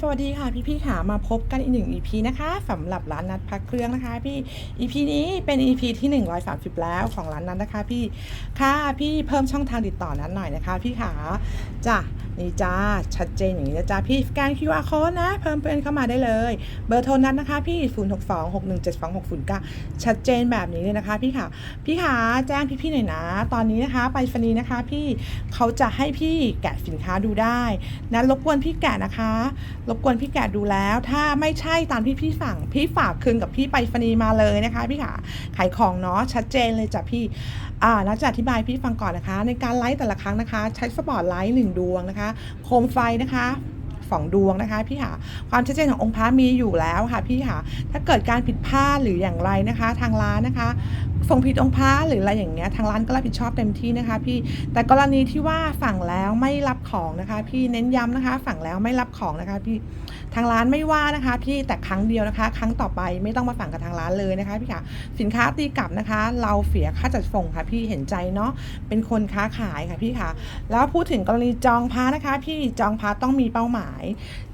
สวัสดีค่ะพี่พี่ขามาพบกันอีกหนึ่ง EP นะคะสำหรับร้านนัดพักเครื่องนะคะ พี่ EP นี้เป็น EP ที่ 130 แล้วของร้านนัดนะคะ พี่ค่ะพี่เพิ่มช่องทางติดต่อนั้นหน่อยนะคะ พี่ขาจ้ะ นี่จ้า ชัดเจนอย่างนี้นะจ้าพี่สแกน QR code นะ เพิ่มเพื่อนเข้ามาได้เลย เบอร์โทรนัดนะคะ พี่ 0 6 2 6 1 7 2 6 0 9 ชัดเจนแบบนี้เลยนะคะพี่ค่ะ พี่ขาแจ้งพี่ๆหน่อยนะ ตอนนี้นะคะไปฟนีนะคะพี่เขาจะให้พี่แกะสินค้าดูได้นะรบกวนพี่แกะนะคะ รบกวนพี่แกะดูแล้ว ถ้าไม่ใช่ตามที่พี่สั่งพี่ฝากคืนกับพี่ไปฟนีมาเลยนะคะพี่ขาขายของเนาะชัดเจนเลยจ้ะพี่อ่านัดจะอธิบายพี่ฟังก่อนนะคะ ในการไลฟ์แต่ละครั้งนะคะ ใช้สปอร์ตไลท์หนึ่งดวงนะคะโคมไฟนะคะสองดวงนะคะพี่ค่ะความชัดเจนขององค์พระมีอยู่แล้วค่ะพี่ค่ะถ้าเกิดการผิดพลาดหรืออย่างไรนะคะ ทางร้านนะคะ ส่งผิดองค์พระหรืออะไรอย่างเงี้ยทางร้านก็รับผิดชอบเต็มที่นะคะพี่แต่กรณีที่ว่าสั่งแล้วไม่รับของนะคะ พี่เน้นย้ำนะคะสั่งแล้วไม่รับของนะคะ พี่ทางร้านไม่ว่านะคะ พี่แต่ครั้งเดียวนะคะ ครั้งต่อไปไม่ต้องมาสั่งกับทางร้านเลยนะคะพี่ค่ะสินค้าตีกลับนะคะ เราเสียค่าจัดส่งค่ะพี่เห็นใจเนาะเป็นคนค้าขายค่ะพี่ค่ะ แล้วพูดถึงกรณีจองพานะคะ พี่จองพาต้องมีเป้าหมาย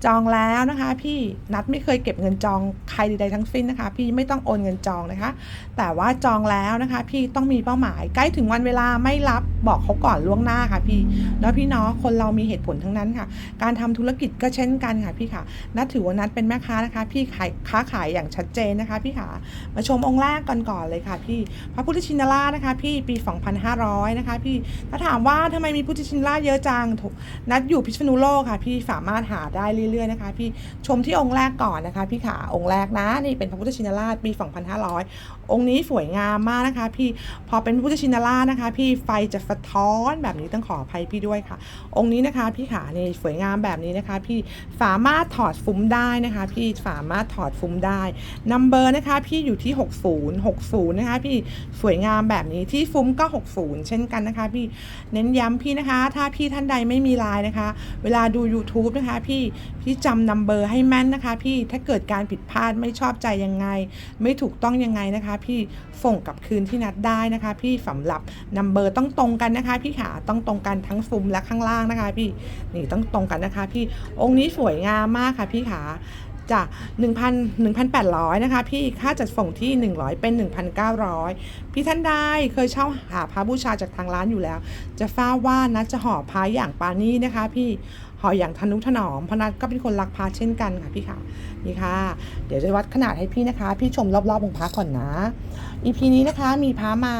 จองแล้วนะคะ พี่นัดไม่เคยเก็บเงินจองใครใดๆทั้งสิ้นนะคะ พี่ไม่ต้องโอนเงินจองนะคะ แต่ว่าจองแล้วแล้วนะคะ พี่ต้องมีเป้าหมายใกล้ถึงวันเวลาไม่รับบอกเขาก่อนล่วงหน้าค่ะพี่แล้วพี่เนาะคนเรามีเหตุผลทั้งนั้นค่ะ การทำธุรกิจก็เช่นกันค่ะพี่ค่ะนัดถือว่านัดเป็นแม่ค้านะคะ พี่ขายค้าขายอย่างชัดเจนนะคะ พี่ค่ะมาชมองค์แรกก่อนก่อนเลยค่ะ พี่พระพุทธชินราชนะคะ พี่ปี 2500 นะคะ พี่ถ้าถามว่าทำไมมีพุทธชินราชเยอะจังนัดอยู่พิษณุโลกค่ะ พี่สามารถหาได้เรื่อยๆนะคะ พี่ชมที่องค์แรกก่อนนะคะ พี่ขาองค์แรกนะนี่เป็นพระพุทธชินราชปี 2500 องค์นี้สวยงามมากนะคะ พี่พอเป็นพุทธชินราชนะคะ พี่ไฟจะสะท้อนแบบนี้ต้องขออภัยพี่ด้วยค่ะ องค์นี้นะคะพี่ขานี่สวยงามแบบนี้นะคะ พี่สามารถถอดฟุ้มได้นะคะ พี่สามารถถอดฟุ้มได้นัมเบอร์นะคะ พี่อยู่ที่ 60 60 นะคะ พี่สวยงามแบบนี้ที่ฟุ้มก็ 60 เช่นกันนะคะ พี่เน้นย้ำพี่นะคะ ถ้าพี่ท่านใดไม่มีไลน์นะคะ เวลาดู YouTube นะคะ พี่พี่จำนัมเบอร์ให้แม่นนะคะ พี่ถ้าเกิดการผิดพลาดไม่ชอบใจยังไง ไม่ถูกต้องยังไงนะคะ พี่ส่งกลับคืนที่นัดได้นะคะ พี่สำหรับนัมเบอร์ต้องตรงกันนะคะ พี่ขาต้องตรงกันทั้งซุ้มและข้างล่างนะคะ พี่นี่ต้องตรงกันนะคะ พี่องค์นี้สวยงามมากค่ะ พี่ขาจาก1,000 1,800 นะคะ พี่ค่าจัดส่งที่ 100 เป็น 1,900 พี่ท่านใดเคยเช่าหาพระบูชาจากทางร้านอยู่แล้ว จะทราบว่านัดจะห่อพระอย่างปานี่นะคะ พี่ ห่ออย่างทนุถนอมพนัดก็เป็นคนรักพระเช่นกันค่ะพี่ค่ะนี่ค่ะ เดี๋ยวจะวัดขนาดให้พี่นะคะ พี่ชมรอบๆองค์พระก่อนนะอีพีนี้นะคะมีพระมา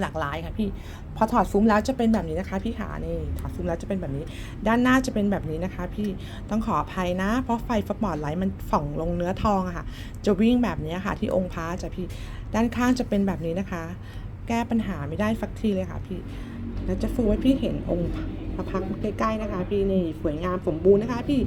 หลากหลายค่ะพี่พอถอดฟุ้มแล้วจะเป็นแบบนี้นะคะ พี่ขานี่ถอดฟุ้มแล้วจะเป็นแบบนี้ ด้านหน้าจะเป็นแบบนี้นะคะ พี่ต้องขออภัยนะ เพราะไฟสปอตไลท์มันส่องลงเนื้อทองอะค่ะ จะวิ่งแบบนี้ค่ะ ที่องค์พระจะพี่ด้านข้างจะเป็นแบบนี้นะคะ แก้ปัญหาไม่ได้สักทีเลยค่ะ พี่แล้วจะฟูให้พี่เห็นองค์ ระพักใกล้ๆนะคะ พี่นี่สวยงามสมบูรณ์นะคะ พี่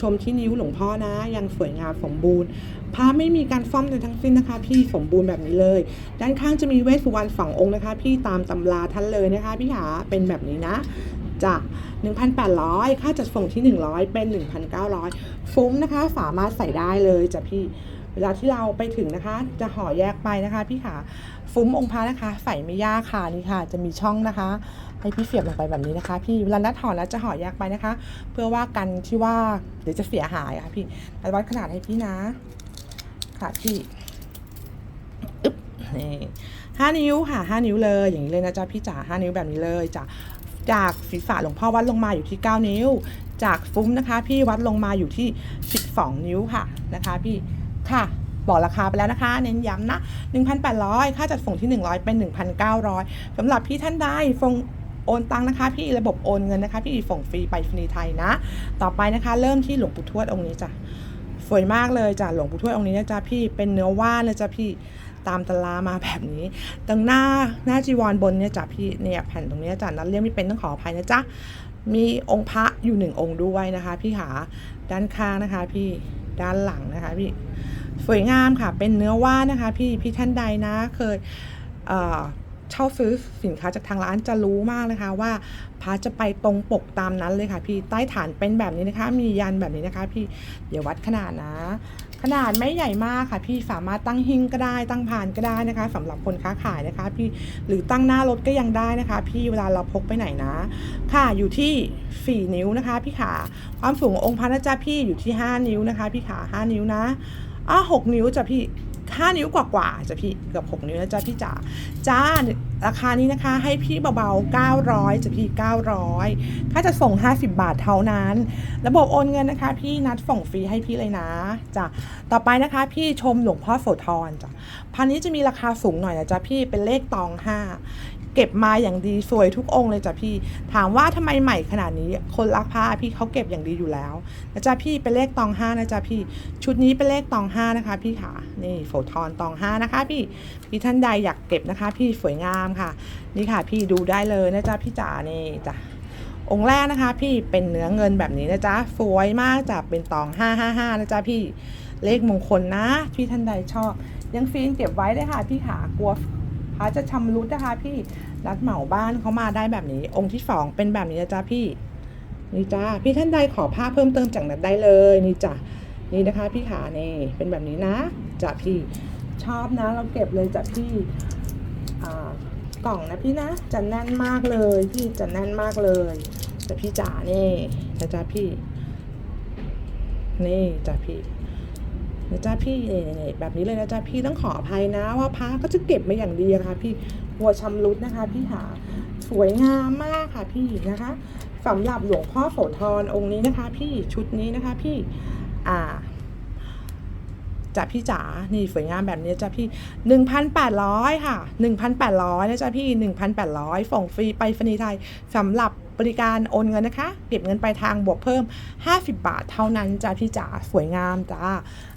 ชมที่นิ้วหลวงพ่อนะ ยังสวยงามสมบูรณ์พระไม่มีการซ่อมใดทั้งสิ้นนะคะ พี่สมบูรณ์แบบนี้เลย ด้านข้างจะมีเวสสุวรรณสององค์นะคะ พี่ตามตำราท่านเลยนะคะ พี่หาเป็นแบบนี้นะจาก1,800 ค่าจัดส่งที่ 100 เป็น 1,900 ฟุ้มนะคะ สามารถใส่ได้เลยจ้ะพี่ เวลาที่เราไปถึงนะคะ จะห่อแยกไปนะคะ พี่ขาฟุ้มองค์พระนะคะ ใส่ไม่ยากค่ะนี่ค่ะ จะมีช่องนะคะ ให้พี่เสียบลงไปแบบนี้นะคะ พี่เวลานัดห่อแล้วจะห่อแยกไปนะคะ เพื่อว่ากันที่ว่าเดี๋ยวจะเสียหายค่ะพี่วัดขนาดให้พี่นะค่ะพี่อึ๊บนี่ห้านิ้วค่ะห้านิ้วเลยอย่างนี้เลยนะจ๊ะพี่จ๋าห้านิ้วแบบนี้เลยจ้ะจากศีรษะหลวงพ่อวัดลงมาอยู่ที่ 9 นิ้ว จากฟุ้มนะคะ พี่วัดลงมาอยู่ที่ 12 นิ้วค่ะนะคะ พี่ค่ะบอกราคาไปแล้วนะคะ เน้นย้ำนะ 1,800 ค่าจัดส่งที่ 100 เป็น 1,900สำหรับพี่ท่านใดฟง โอนตังนะคะ พี่ระบบโอนเงินนะคะพี่ส่งฟรีไปฟรีไทยนะ ต่อไปนะคะเริ่มที่หลวงปู่ทวดองค์นี้จ้ะสวยมากเลยจ้ะหลวงปู่ทวดองค์นี้นะจ๊ะพี่เป็นเนื้อว่านเลยจ้ะพี่ตามตรามาแบบนี้ตรงหน้าหน้าจีวรบนเนี่ยจ้ะพี่เนี่ยแผ่นตรงนี้จ้ะนัดเรียกไม่เป็นต้องขออภัยนะจ๊ะมีองค์พระอยู่หนึ่งองค์ด้วยนะคะ พี่ขาด้านข้างนะคะ พี่ด้านหลังนะคะพี่สวยงามค่ะเป็นเนื้อว่านนะคะ พี่พี่ท่านใดนะเคย เช่าซื้อสินค้าจากทางร้านจะรู้มากเลยค่ะว่าพระจะไปตรงปกตามนั้นเลยค่ะ พี่ใต้ฐานเป็นแบบนี้นะคะ มียันแบบนี้นะคะ พี่เดี๋ยววัดขนาดนะ ขนาดไม่ใหญ่มากค่ะ พี่สามารถตั้งหิ้งก็ได้ตั้งพานก็ได้นะคะสำหรับคนค้าขายนะคะ พี่หรือตั้งหน้ารถก็ยังได้นะคะ พี่เวลาเราพกไปไหนนะ ค่ะอยู่ที่ 4 นิ้วนะคะ พี่ขาความสูงองค์พระนะจ๊ะพี่อยู่ที่ 5 นิ้วนะคะ พี่ขา5นิ้วนะอะ6นิ้วจ้ะพี่ 5 นิ้วกว่าๆจะพี่เกือบ6นิ้วนะจ๊ะพี่จ๋าจ้าราคานี้นะคะ ให้พี่เบาๆ 900จ้ะพี่ 900 ค่าจะส่ง 50 บาทเท่านั้น ระบบโอนเงินนะคะ พี่นัดส่งฟรีให้พี่เลยนะจ้ะต่อไปนะคะ พี่ชมหลวงพ่อโสธรจ้ะพันนี้จะมีราคาสูงหน่อยนะจ๊ะพี่เป็นเลขตองห้า เก็บมาอย่างดีสวยทุกองค์เลยจ้ะพี่ ถามว่าทำไมใหม่ขนาดนี้ คนรักผ้าพี่เขาเก็บอย่างดีอยู่แล้วนะจ๊ะพี่เป็นเลขตองห้านะจ๊ะพี่ ชุดนี้เป็นเลขตองห้านะคะ พี่ค่ะ นี่โสธรตองห้านะคะ พี่พี่ท่านใดอยากเก็บนะคะ พี่สวยงามค่ะ นี่ค่ะ พี่ดูได้เลยนะจ๊ะพี่จ๋านี่จ้ะองค์แรกนะคะ พี่เป็นเนื้อเงินแบบนี้นะจ๊ะสวยมากจ้ะเป็นตองห้าห้าห้านะจ๊ะพี่เลขมงคลนะ พี่ท่านใดชอบ ยังฟิล์มเก็บไว้เลยค่ะ พี่ขากลัวพระจะชำรุดนะคะ พี่ รัดเหมาบ้านเขามาได้แบบนี้ องค์ที่สองเป็นแบบนี้นะจ๊ะพี่ นี่จ้าพี่ท่านใดขอผ้าเพิ่มเติมจากนัดได้เลยนี่จ้ะนี่นะคะ พี่ขานี่เป็นแบบนี้นะจ้ะพี่ชอบนะ เราเก็บเลยจ้ะพี่กล่องนะพี่นะจะแน่นมากเลยพี่จะแน่นมากเลยแต่พี่จ๋านี่นะจ๊ะพี่ นี่จ้ะพี่ นะจ๊ะพี่เนี่ยแบบนี้เลยนะจ๊ะพี่ต้องขออภัยนะ ว่าพระก็จะเก็บมาอย่างดีอะค่ะพี่หัวชำรุดนะคะ พี่หาสวยงามมากค่ะพี่นะคะสำหรับหลวงพ่อโสธรองค์นี้นะคะ พี่ชุดนี้นะคะพี่อ่าจ้ะพี่จ๋า นี่สวยงามแบบนี้จ้ะพี่หนึ่งพันแปดร้อยค่ะหนึ่งพันแปดร้อยนะจ๊ะพี่หนึ่งพันแปดร้อยส่งฟรีไปฟนีไทยสำหรับบริการโอนเงินนะคะ เก็บเงินไปทางบวกเพิ่ม 50 บาทเท่านั้นจ้ะพี่จ๋า สวยงามจ้า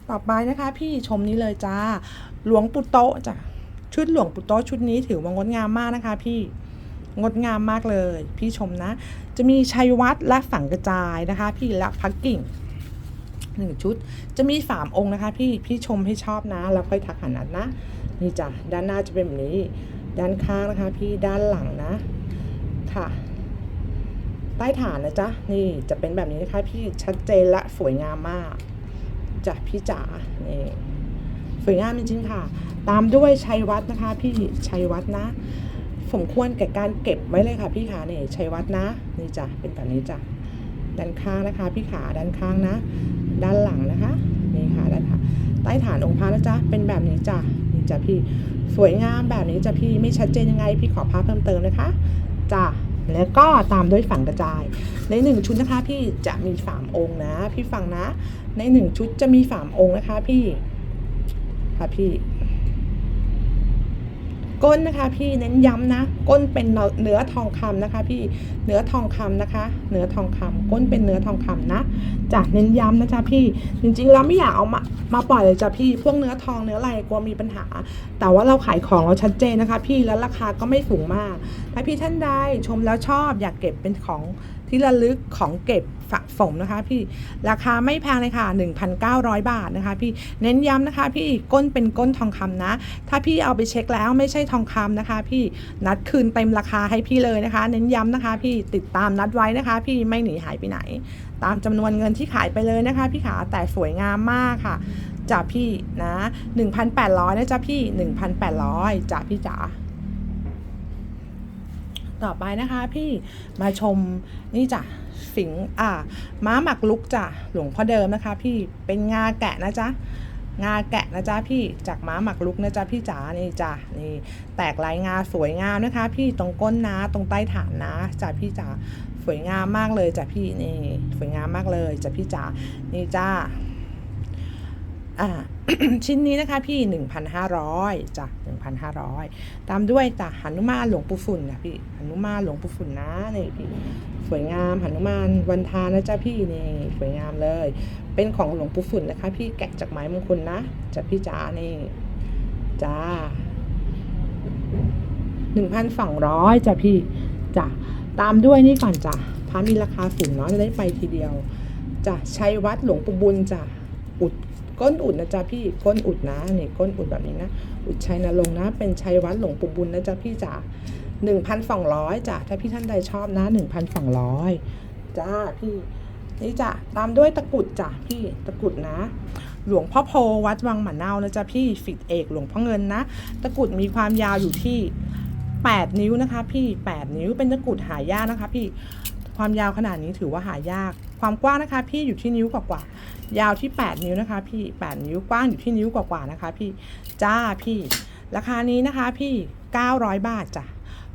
ต่อไปนะคะ พี่ชมนี้เลยจ้า หลวงปู่โตะจ้ะชุดหลวงปู่โตะชุดนี้ถือว่างดงามมากนะคะ พี่งดงามมากเลย พี่ชมนะ จะมีชัยวัฒน์และฝังกระจายนะคะ พี่และพักกิ่งหนึ่งชุด จะมีสามองค์นะคะ พี่พี่ชมให้ชอบนะ แล้วค่อยทักหานัดนะนี่จ้ะด้านหน้าจะเป็นแบบนี้ ด้านข้างนะคะ พี่ด้านหลังนะ ค่ะ ใต้ฐานนะจ๊ะนี่จะเป็นแบบนี้นะคะ พี่ชัดเจนและสวยงามมาก จ้ะพี่จ๋าเนี่สวยงามจริงๆค่ะ ตามด้วยชัยวัฒน์นะคะ พี่ชัยวัฒน์นะสมควรแก่การเก็บไว้เลยค่ะพี่ขาเนี่ยชัยวัฒน์นะนี่จ้ะเป็นแบบนี้จ้ะด้านข้างนะคะ พี่ขาด้านข้างนะ ด้านหลังนะคะนี่ค่ะด้านค่ะใต้ฐานองค์พระนะจ๊ะเป็นแบบนี้จ้ะนี่จ้ะพี่สวยงามแบบนี้จ้ะพี่ไม่ชัดเจนยังไงพี่ขอภาพเพิ่มเติมนะคะจ้ะ แล้วก็ตามด้วยฝังกระจาย ในหนึ่งชุดนะคะพี่จะมีสามองค์นะ พี่ฟังนะ ในหนึ่งชุดจะมีสามองค์นะคะพี่ค่ะพี่ ก้นนะคะพี่เน้นย้ำนะ ก้นเป็นเนื้อทองคำนะคะ พี่เนื้อทองคำนะคะ เนื้อทองคำก้นเป็นเนื้อทองคำนะจากเน้นย้ำนะจ๊ะพี่จริงๆเราไม่อยากเอามามาปล่อยเลยจ้ะพี่พวกเนื้อทองเนื้ออะไรกลัวมีปัญหา แต่ว่าเราขายของเราชัดเจนนะคะ พี่แล้วราคาก็ไม่สูงมากถ้าพี่ท่านใดชมแล้วชอบอยากเก็บเป็นของ ที่ระลึกของเก็บสะสมนะคะพี่ราคาไม่แพงเลยค่ะ 1,900 บาทนะคะพี่เน้นย้ำนะคะ พี่ก้นเป็นก้นทองคำนะ ถ้าพี่เอาไปเช็คแล้วไม่ใช่ทองคำนะคะ พี่นัดคืนเต็มราคาให้พี่เลยนะคะ เน้นย้ำนะคะ พี่ติดตามนัดไว้นะคะ พี่ไม่หนีหายไปไหน ตามจำนวนเงินที่ขายไปเลยนะคะ พี่ขาแต่สวยงามมากค่ะจ้ะพี่นะ 1,800นะจ๊ะพี่ 1,800จ้ะพี่จ๋า ต่อไปนะคะ พี่มาชมนี่จ้ะสิงอ่า ม้าหมักลุกจ้ะหลวงพ่อเดิมนะคะ พี่เป็นงาแกะนะจ๊ะงาแกะนะจ๊ะพี่จากม้าหมักลุกนะจ๊ะพี่จ๋านี่จ้ะนี่แตกลายงาสวยงามนะคะ พี่ตรงก้นนะตรงใต้ฐานนะจ้ะพี่จ๋าสวยงามมากเลยจ้ะพี่นี่สวยงามมากเลยจ้ะพี่จ๋านี่จ้าอ่า ชิ้นนี้นะคะพี่ 1,500จ้ะ1,500 ตามด้วยจ้ะหนุมานหลวงปู่ฝุ่นนะพี่หนุมานหลวงปู่ฝุ่นนะนี่พี่สวยงามหนุมานวันทานะจ๊ะพี่นี่สวยงามเลย เป็นของหลวงปู่ฝุ่นนะคะ พี่แกะจากไม้มงคลนะจ้ะพี่จ๋านี่จ้า1,200จ้ะพี่จ้ะตามด้วยนี่ก่อนจ้ะพระมีราคาสูงเนาะจะได้ไปทีเดียวจ้ะชัยวัดหลวงปู่บุญจ้ะ ก้นอุดนะจ๊ะพี่ก้นอุดนะนี่ก้นอุดแบบนี้นะ อุดชัยนรงนะ เป็นชัยวัดหลวงปู่บุญนะจ๊ะพี่จ๋าหนึ่งพันสองร้อยจ้ะถ้าพี่ท่านใดชอบนะหนึ่งพันสองร้อยจ้าพี่นี่จ้ะตามด้วยตะกุดจ้ะพี่ตะกุดนะ หลวงพ่อโพวัดวังหมันเนานะจ๊ะพี่ฟิดเอกหลวงพ่อเงินนะตะกุดมีความยาวอยู่ที่ 8 นิ้วนะคะ พี่ 8 นิ้วเป็นตะกุดหายากนะคะ พี่ ความยาวขนาดนี้ถือว่าหายาก ความกว้างนะคะ พี่อยู่ที่นิ้วกว่าๆยาวที่ 8 นิ้วนะคะ พี่ 8 นิ้วกว้างอยู่ที่นิ้วกว่าๆนะคะ พี่จ้าพี่ ราคานี้นะคะ พี่ 900 บาทจ้ะ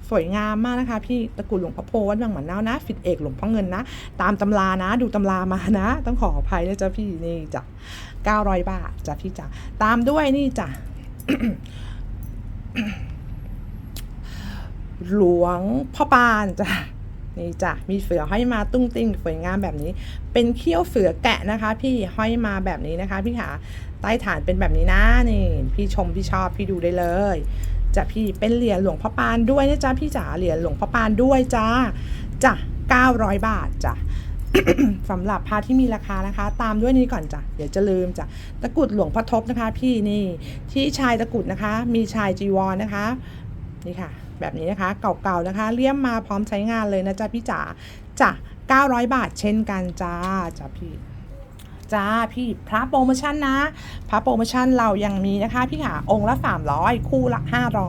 สวยงามมากนะคะพี่ตะกุดหลวงพ่อโพวัดบางหมันเน่านะฟิดเอกหลวงพ่อเงินนะ ตามตำรานะดูตำรามานะ ต้องขออภัยนะจ๊ะพี่นี่จ้ะ900 บาทจ้ะพี่จ้ะตามด้วยนี่จ้ะหลวงพ่อปานจ้ะ นี่จ้ะมีเสือห้อยมาตุ้งติ้งสวยงามแบบนี้ เป็นเขี้ยวเสือแกะนะคะ พี่ห้อยมาแบบนี้นะคะ พี่ขาใต้ฐานเป็นแบบนี้นะนี่ พี่ชมพี่ชอบพี่ดูได้เลยจ้ะพี่เป็นเหรียญหลวงพ่อปานด้วยนะจ๊ะพี่จ๋าเหรียญหลวงพ่อปานด้วยจ้าจ้ะ900 บาทจ้ะสำหรับพระที่มีราคานะคะ ตามด้วยนี้ก่อนจ้ะเดี๋ยวจะลืมจ้ะตะกุดหลวงพ่อทบนะคะ พี่นี่ที่ชายตะกุดนะคะ มีชายจีวรนะคะ นี่ค่ะ แบบนี้นะคะ เก่าๆนะคะเลี่ยมมาพร้อมใช้งานเลยนะจ๊ะพี่จ๋าจ้ะ900 บาทเช่นกันจ้าจ้ะพี่จ้าพี่พระโปรโมชั่นนะพระโปรโมชั่นเรายังมีนะคะ พี่ค่ะองค์ละ 300 คู่ละ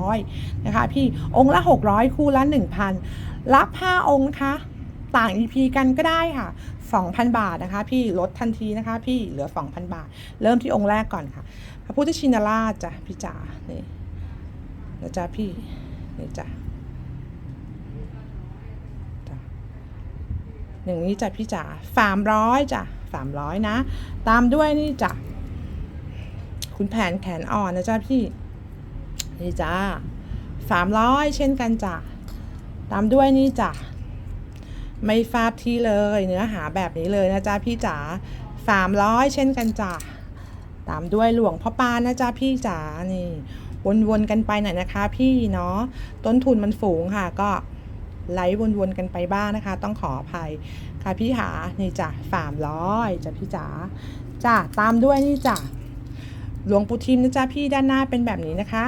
500 นะคะ พี่องค์ละ 600 คู่ละ 1,000 รับ 5 องค์นะคะต่าง EP กันก็ได้ค่ะ 2,000 บาทนะคะ พี่ลดทันทีนะคะ พี่เหลือ 2,000 บาท เริ่มที่องค์แรกก่อนค่ะ พระพุทธชินราชจ้ะพี่จ๋านี่นะจ๊ะพี่ นี่จ้ะหนึ่งนี้จ้ะพี่จ๋าสามร้อยจ้ะสามร้อยนะ ตามด้วยนี่จ้ะคุณแผนแขนอ่อนนะจ๊ะพี่ นี่จ้าสามร้อยเช่นกันจ้ะตามด้วยนี่จ้ะไม่ฟาบที่เลยเนื้อหาแบบนี้เลยนะจ๊ะพี่จ๋าสามร้อยเช่นกันจ้ะตามด้วยหลวงพ่อปานนะจ๊ะพี่จ๋านี่ วนๆกันไปหน่อยนะคะ พี่เนาะต้นทุนมันสูงค่ะ ก็ไลฟ์วนๆกันไปบ้างนะคะ ต้องขออภัยค่ะพี่หานี่จ้ะสามร้อยจ้ะพี่จ๋าจ้ะตามด้วยนี่จ้ะหลวงปู่ทิมนะจ๊ะพี่ด้านหน้าเป็นแบบนี้นะคะ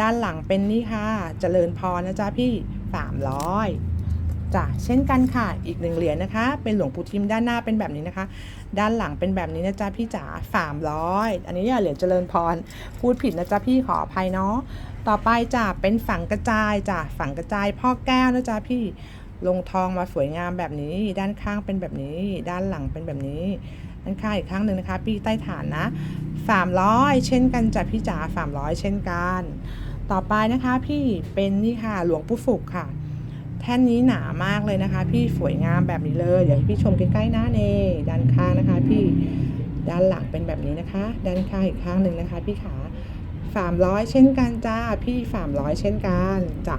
ด้านหลังเป็นนี่ค่ะ เจริญพรนะจ๊ะพี่สามร้อย จ้ะเช่นกันค่ะ อีกหนึ่งเหรียญนะคะ เป็นหลวงปู่ทิมด้านหน้าเป็นแบบนี้นะคะ ด้านหลังเป็นแบบนี้นะจ๊ะพี่จ๋าสามร้อยอันนี้เหรียญเจริญพร พูดผิดนะจ๊ะพี่ขออภัยเนาะ ต่อไปจ้ะเป็นฝังกระจายจ้ะฝังกระจายพ่อแก้วนะจ๊ะพี่ ลงทองมาสวยงามแบบนี้ ด้านข้างเป็นแบบนี้ ด้านหลังเป็นแบบนี้ ด้านข้างอีกข้างหนึ่งนะคะ พี่ใต้ฐานนะสามร้อยเช่นกันจ้ะพี่จ๋าสามร้อยเช่นกัน ต่อไปนะคะพี่เป็นนี่ค่ะหลวงปู่ฝุกค่ะ แท่นนี้หนามากเลยนะคะ พี่สวยงามแบบนี้เลย เดี๋ยวให้พี่ชมใกล้ๆหน้าเน่ด้านข้างนะคะ พี่ด้านหลังเป็นแบบนี้นะคะ ด้านข้างอีกข้างหนึ่งนะคะ พี่ขาสามร้อยเช่นกันจ้าพี่สามร้อยเช่นกันจ้ะ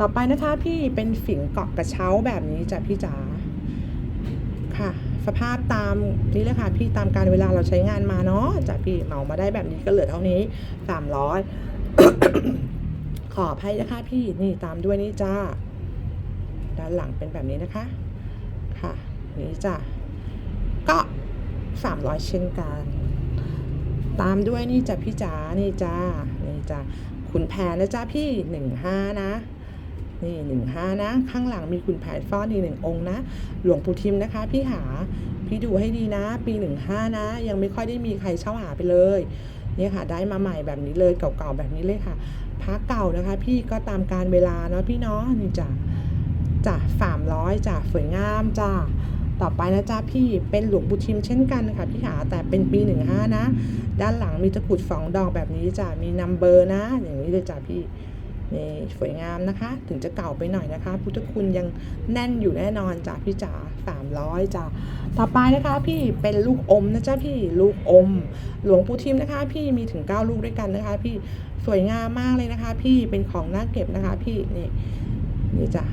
ต่อไปนะคะพี่เป็นฝิ่งเกาะกระเช้าแบบนี้จ้ะพี่จ๋าค่ะ สภาพตามนี้เลยค่ะพี่ตามการเวลาเราใช้งานมาเนาะจ้ะพี่เหมามาได้แบบนี้ก็เหลือเท่านี้สามร้อยขออภัยนะคะพี่นี่ตามด้วยนี่จ้า ด้านหลังเป็นแบบนี้นะคะ ค่ะ นี่จ้ะ ก็สามร้อยเช่นกัน ตามด้วยนี่จ้ะพี่จ๋า นี่จ้า นี่จ้ะขุนแผนนะจ้าพี่หนึ่งห้านะ นี่หนึ่งห้านะ ข้างหลังมีขุนแผนฟ้อนอีกหนึ่งองค์นะ หลวงปู่ทิมนะคะ พี่หา พี่ดูให้ดีนะ ปีหนึ่งห้านะ ยังไม่ค่อยได้มีใครเช่าหาไปเลยเนี่ยค่ะได้มาใหม่แบบนี้เลยเก่าๆแบบนี้เลยค่ะพระเก่านะคะ พี่ก็ตามการเวลาเนาะพี่เนาะนี่จ้ะ จ้ะสามร้อยจ้ะสวยงามจ้ะต่อไปนะจ๊ะพี่เป็นหลวงปู่ทิมเช่นกันค่ะพี่ขาแต่เป็นปีหนึ่งห้านะ ด้านหลังมีตะกุดสองดอกแบบนี้จ้ะมีนัมเบอร์นะ อย่างนี้เลยจ้ะพี่นี่สวยงามนะคะ ถึงจะเก่าไปหน่อยนะคะ พุทธคุณยังแน่นอยู่แน่นอนจ้ะพี่จ๋าสามร้อยจ้ะต่อไปนะคะ พี่เป็นลูกอมนะจ๊ะพี่ลูกอม หลวงปู่ทิมนะคะ พี่มีถึงเก้าลูกด้วยกันนะคะ พี่สวยงามมากเลยนะคะ พี่เป็นของน่าเก็บนะคะ พี่นี่นี่จ้ะ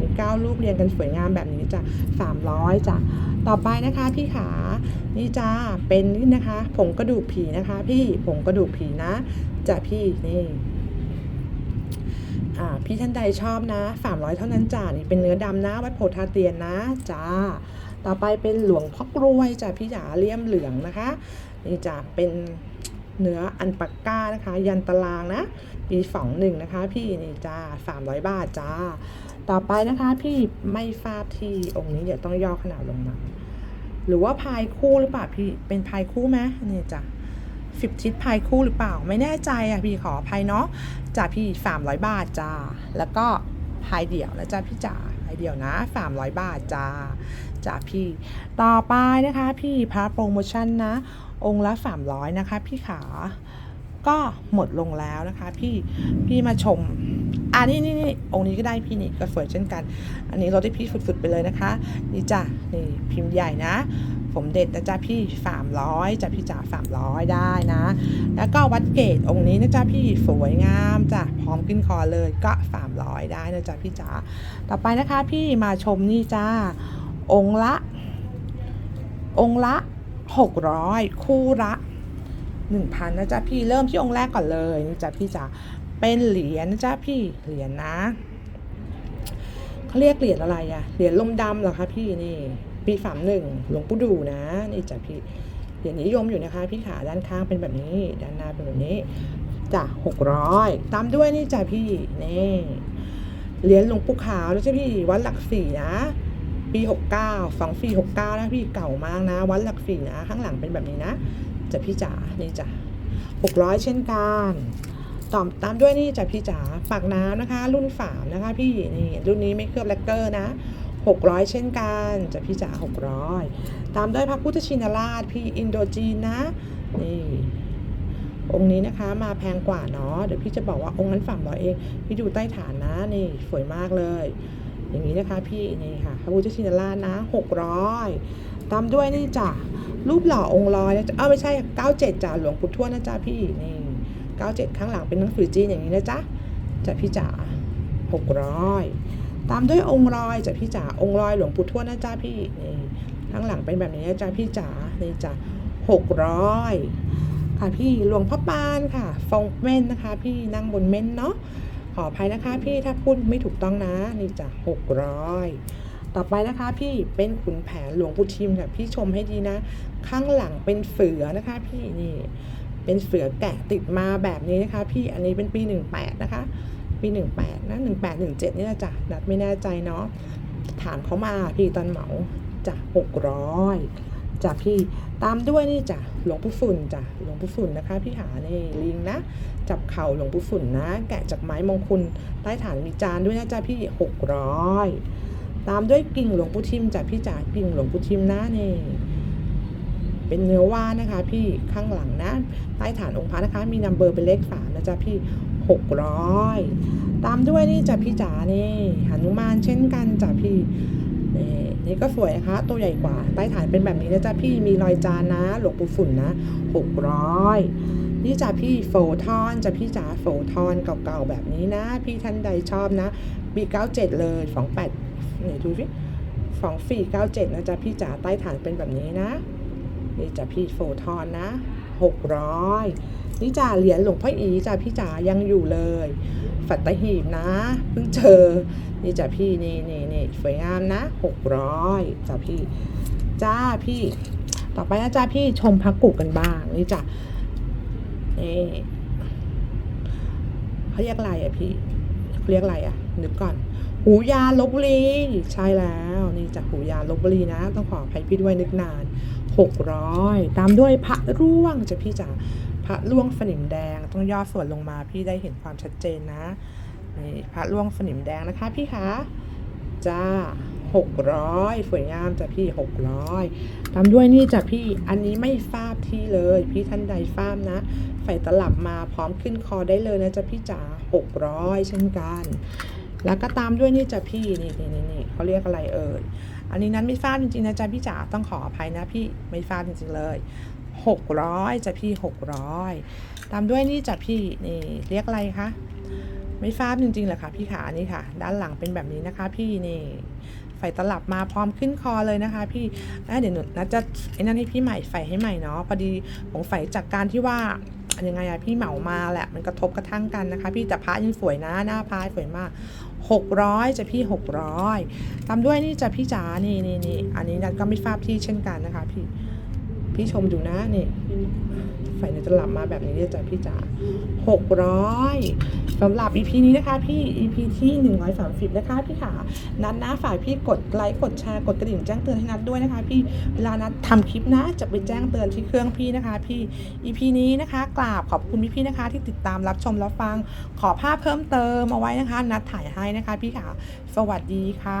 มีเก้าลูกเรียงกันสวยงามแบบนี้จ้ะสามร้อยจ้ะต่อไปนะคะพี่ขานี่จ้าเป็นนี่นะคะผงกระดูกผีนะคะ พี่ผงกระดูกผีนะจ้ะพี่นี่อ่าพี่ท่านใดชอบนะสามร้อยเท่านั้นจ้ะนี่เป็นเนื้อดำนะวัดโพธาเตียนนะจ้าต่อไปเป็นหลวงพ่อกรวยจ้ะพี่จ๋าเลี่ยมเหลืองนะคะนี่จะเป็นเนื้ออันปักก้านะคะ ยันตารางนะปีสองหนึ่งนะคะ พี่นี่จ้าสามร้อยบาทจ้า ต่อไปนะคะพี่ไม่ฟาดที่องค์นี้เดี๋ยวต้องย่อขนาดลงมา หรือว่าพายคู่หรือเปล่าพี่เป็นพายคู่ไหมนี่จ้ะสิบทิศพายคู่หรือเปล่า ไม่แน่ใจอะพี่ขออภัยเนาะจ้าพี่สามร้อยบาทจ้าแล้วก็พายเดี่ยวนะจ้าพี่จ๋าพายเดี่ยวนะสามร้อยบาทจ้าจ้าพี่ ต่อไปนะคะ พี่พระโปรโมชั่นนะ องค์ละสามร้อยนะคะ พี่ขาก็หมดลงแล้วนะคะ พี่พี่มาชม อ่านี่นี่นี่องค์นี้ก็ได้พี่นี่ก็สวยเช่นกัน อันนี้ลดให้พี่สุดๆไปเลยนะคะ นี่จ้ะนี่พิมพ์ใหญ่นะ ผมเด็ดนะจ๊ะพี่สามร้อยจ้ะพี่จ๋าสามร้อยได้นะ แล้วก็วัดเกตองค์นี้นะจ๊ะพี่สวยงามจ้ะพร้อมขึ้นคอเลยก็สามร้อยได้นะจ๊ะพี่จ๋าต่อไปนะคะพี่มาชมนี่จ้าองค์ละ องค์ละหกร้อยคู่ละหนึ่งพันนะจ๊ะพี่เริ่มที่องค์แรกก่อนเลยนี่จ้ะพี่จ๋า เป็นเหรียญนะจ๊ะพี่เหรียญนะเขาเรียกเหรียญอะไรอะเหรียญลมดำเหรอคะพี่นี่ ปีสามหนึ่งหลวงปู่ดูนะนี่จ้ะพี่เหรียญนิยมอยู่นะคะ พี่ขาด้านข้างเป็นแบบนี้ ด้านหน้าเป็นแบบนี้จ้ะหกร้อยตามด้วยนี่จ้ะพี่นี่เหรียญหลวงปู่ขาวแล้วจ้ะพี่วัดหลักสี่นะปีหกเก้าสองสี่หกเก้านะพี่เก่ามากนะ วัดหลักสี่นะ ข้างหลังเป็นแบบนี้นะจ้ะพี่จ๋านี่จ้ะหกร้อยเช่นกัน ต่อตามด้วยนี่จ้ะพี่จ๋าปากน้ำนะคะ รุ่นฝามนะคะ พี่นี่รุ่นนี้ไม่เคลือบแลกเกอร์นะ 600 เช่นกันจะพี่จ๋า600 ตามด้วยพระพุทธชินราช พี่อินโดจีนนะนี่องค์นี้นะคะมาแพงกว่าเนาะเดี๋ยวพี่จะบอกว่าองค์นั้นฝั่งร้อยเอง พี่ดูใต้ฐานนะนี่สวยมากเลย อย่างนี้นะคะพี่นี่ค่ะพระพุทธชินราชนะ 600 ตามด้วยนี่จ้ะรูปหล่อองค์ลอยนะจ๊ะเออไม่ใช่ 97จ้ะหลวงปู่ทวดนะจ๊ะพี่นี่ 97 ข้างหลังเป็นหนังสือจีนอย่างนี้นะจ๊ะจะพี่จ๋า600 ตามด้วยองค์รอยจะพี่จ๋าองค์รอยหลวงปู่ทวดนะจ๊ะพี่นี่ข้างหลังเป็นแบบนี้นะจ๊ะพี่จ๋านี่จ้ะ600 ค่ะพี่หลวงพ่อปานค่ะฟงเม่นนะคะ พี่นั่งบนเม่นเนาะขออภัยนะคะ พี่ถ้าพูดไม่ถูกต้องนะนี่จ้ะ600ต่อไปนะคะพี่เป็นขุนแผนหลวงปู่ทิมค่ะพี่ชมให้ดีนะ ข้างหลังเป็นเสือนะคะพี่นี่ เป็นเสือแกะติดมาแบบนี้นะคะ พี่อันนี้เป็นปี 18 นะคะ ปี 18 นะ 18 17 นี่นะจ๊ะนัดไม่แน่ใจเนาะถามเขามาพี่ตอนเหมาจ้ะ600จ้ะพี่ตามด้วยนี่จ้ะหลวงปู่ฝุ่นจ้ะหลวงปู่ฝุ่นนะคะ พี่หานี่ลิงนะ จับเข่าหลวงปู่ฝุ่นนะ แกะจากไม้มงคลใต้ฐานมีจานด้วยนะจ๊ะพี่ 600 ตามด้วยกิ่งหลวงปู่ทิมจ้ะพี่จ๋ากิ่งหลวงปู่ทิมนะนี่ เป็นเนื้อว่านะคะ พี่ข้างหลังนะใต้ฐานองค์พระนะคะ มีนัมเบอร์เป็นเลขสามนะจ๊ะพี่หกร้อยตามด้วยนี่จ้ะพี่จ๋านี่หนุมานเช่นกันจ้ะพี่นี่นี่ก็สวยนะคะ ตัวใหญ่กว่า ใต้ฐานเป็นแบบนี้นะจ๊ะพี่มีรอยจานนะหลวงปู่ฝุ่นนะหกร้อยนี่จ้ะพี่โฟทอนจ้ะพี่จ๋าโฟทอนเก่าๆแบบนี้นะ พี่ท่านใดชอบนะปีเก้าเจ็ดเลยสองแปดนี่ดูสิสองสี่เก้าเจ็ดนะจ๊ะพี่จ๋าใต้ฐานเป็นแบบนี้นะ นี่จ้ะพี่โฟทอนนะหกร้อยนี่จ้ะเหรียญหลวงพ่ออีจ้ะพี่จ๋ายังอยู่เลย ฝัตหีบนะเพิ่งเจอ นี่จ้ะพี่นี่นี่นี่สวยงามนะหกร้อยจ้ะพี่จ้าพี่ ต่อไปนะจ้าพี่ชมพระกุกันบ้างนี่จ้ะนี่เขาเรียกอะไรอะพี่เขาเรียกอะไรอะนึกก่อน หูยาลบบุรีใช่แล้ว นี่จากหูยาลบบุรีนะ ต้องขออภัยพี่ด้วยนึกนาน 600 ตามด้วยพระร่วงจะพี่จ๋าพระร่วงสนิมแดงต้องย่อส่วนลงมาพี่ได้เห็นความชัดเจนนะนี่พระร่วงสนิมแดงนะคะพี่คะจ้า600สวยงามจ้ะพี่ 600ตามด้วยนี่จ้ะพี่อันนี้ไม่ฟาบที่เลย พี่ท่านใดฟาบนะใส่ตลับมาพร้อมขึ้นคอได้เลยนะจะพี่จ๋า600 เช่นกัน แล้วก็ตามด้วยนี่จ้ะพี่นี่นี่นี่นี่เขาเรียกอะไรเอ่ย อันนี้นั้นไม่ฟาดจริงๆนะจ๊ะพี่จ๋าต้องขออภัยนะพี่ไม่ฟาดจริงๆเลยหกร้อยจ้ะพี่หกร้อยตามด้วยนี่จ้ะพี่นี่เรียกอะไรคะไม่ฟาดจริงๆเหรอคะพี่ขานี่ค่ะ ด้านหลังเป็นแบบนี้นะคะพี่นี่ใส่ตลับมาพร้อมขึ้นคอเลยนะคะ พี่เดี๋ยวหนูนะจะไอ้นั่นให้พี่ใหม่ใส่ให้ใหม่เนาะพอดีผมใส่จากการที่ว่า ยังไงอะพี่เหมามาแหละมันกระทบกระทั่งกันนะคะ พี่แต่พระยังสวยนะหน้าพายสวยมาก 600จะพี่600ตามด้วยนี่จะพี่จ๋านี่นี่นี่อันนี้นัดก็ไม่ทราบที่เช่นกันนะคะพี่ พี่ชมดูนะนี่ไฟเนี่ยจะหลับมาแบบนี้เนี่ยจ้ะพี่จ๋า600สำหรับ EP นี้นะคะ พี่ EP ที่ 130 นะคะพี่ค่ะนัดนะฝ่ายพี่กดไลค์กดแชร์กดกระดิ่งแจ้งเตือนให้นัดด้วยนะคะ พี่เวลานัดทำคลิปนะจะไปแจ้งเตือนที่เครื่องพี่นะคะ พี่ EP นี้นะคะกราบขอบคุณพี่ๆนะคะ ที่ติดตามรับชมรับฟังขอภาพเพิ่มเติมเอาไว้นะคะ นัดถ่ายให้นะคะ พี่ค่ะสวัสดีค่ะ